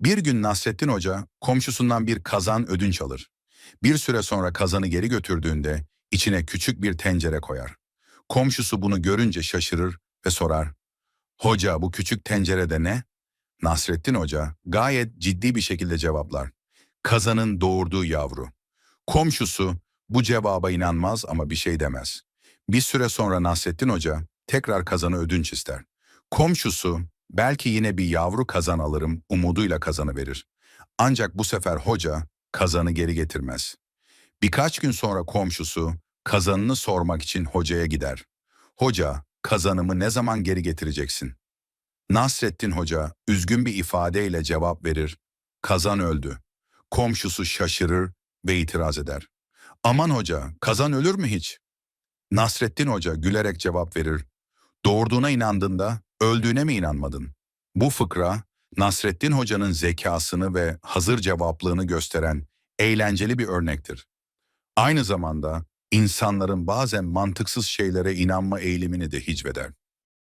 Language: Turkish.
Bir gün Nasrettin Hoca komşusundan bir kazan ödünç alır. Bir süre sonra kazanı geri götürdüğünde içine küçük bir tencere koyar. Komşusu bunu görünce şaşırır ve sorar. Hoca bu küçük tencerede ne? Nasrettin Hoca gayet ciddi bir şekilde cevaplar. Kazanın doğurduğu yavru. Komşusu bu cevaba inanmaz ama bir şey demez. Bir süre sonra Nasrettin Hoca tekrar kazanı ödünç ister. Komşusu belki yine bir yavru kazan alırım umuduyla kazanı verir. Ancak bu sefer hoca kazanı geri getirmez. Birkaç gün sonra komşusu kazanını sormak için hocaya gider. Hoca, kazanımı ne zaman geri getireceksin? Nasrettin Hoca üzgün bir ifadeyle cevap verir. Kazan öldü. Komşusu şaşırır ve itiraz eder. Aman hoca, kazan ölür mü hiç? Nasrettin Hoca gülerek cevap verir. Doğurduğuna inandığında öldüğüne mi inanmadın? Bu fıkra Nasrettin Hoca'nın zekasını ve hazır cevaplığını gösteren eğlenceli bir örnektir. Aynı zamanda insanların bazen mantıksız şeylere inanma eğilimini de hicveder.